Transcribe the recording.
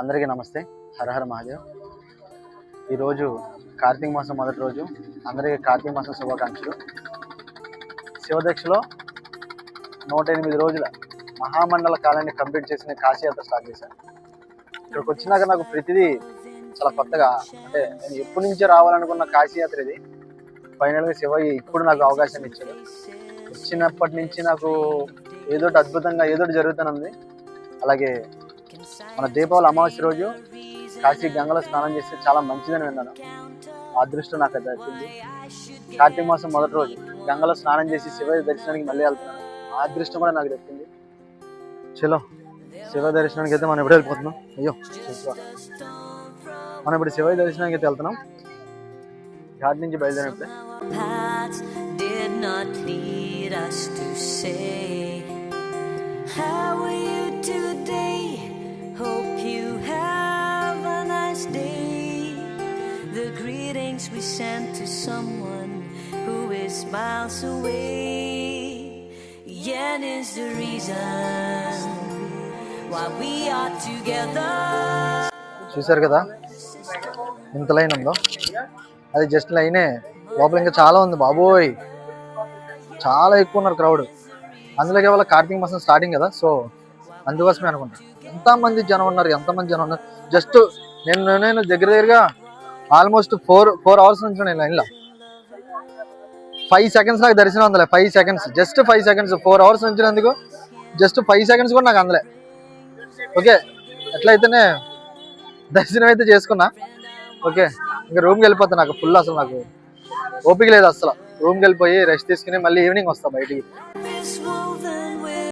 అందరికీ నమస్తే. హరహర మహాదేవ్. ఈరోజు కార్తీక మాసం మొదటి రోజు. అందరికీ కార్తీక మాసం శుభాకాంక్షలు. శివదక్షలో నూట ఎనిమిది రోజుల మహామండల కాలాన్ని కంప్లీట్ చేసిన కాశీయాత్ర స్టార్ట్ చేశాను. ఇక్కడికి వచ్చినాక నాకు ప్రతిదీ చాలా కొత్తగా అంటే నేను ఎప్పటి నుంచో రావాలనుకున్న కాశీయాత్ర ఇది. ఫైనల్గా శివ ఇప్పుడు నాకు అవకాశం ఇచ్చాడు. వచ్చినప్పటి నుంచి నాకు ఏదోటి అద్భుతంగా ఏదో జరుగుతుంది అలాగే మన దీపావళి అమావాస్య రోజు కాశీ గంగలో స్నానం చేస్తే చాలా మంచిదని విన్నాను. ఆ అదృష్టం నాకు అది వచ్చింది కార్తీక మాసం మొదటి రోజు గంగలో స్నానం చేసి శివ దర్శనానికి మళ్ళీ వెళ్తున్నాను. ఆ అదృష్టం కూడా నాకు దక్కింది. చలో శివ దర్శనానికి అయితే మనం ఎప్పుడు వెళ్ళిపోతున్నాం? అయ్యో మనం ఇప్పుడు శివ దర్శనానికి అయితే వెళ్తున్నాం. ఘాట్ నుంచి బయలుదేరినప్పుడే. Not us to say, How we send to someone who is miles away. Yen is the reason why we are together. చూశారు కదా? ఇంత లైన్ ఉందో? అది జస్ట్ లైనే. లోపల ఇంకా చాలా ఉంది బాబోయ్. చాలా ఎక్కువ ఉన్నారు క్రౌడ్ అందులో కేవలం కార్తీక మాసం స్టార్టింగ్ కదా సో అందుకోసమే అనుకుంటా. ఎంతమంది జనం ఉన్నారు? ఎంతమంది జనం ఉన్నారు? జస్ట్ నేను నేను దగ్గర దగ్గరగా ఆల్మోస్ట్ ఫోర్ ఫోర్ అవర్స్ నుంచి నేను లైన్లో. ఫైవ్ సెకండ్స్ నాకు దర్శనం అందలే five seconds just five seconds four hours నుంచినందుకు just five seconds కూడా నాకు అందలే. ఓకే ఎట్లయితేనే దర్శనం అయితే చేసుకున్నా. ఓకే ఇంకా రూమ్కి వెళ్ళిపోతా నాకు ఫుల్ అసలు నాకు ఓపిక లేదు అసలు. రూమ్కి వెళ్ళిపోయి రెస్ట్ తీసుకుని మళ్ళీ ఈవినింగ్ వస్తా బయటికి.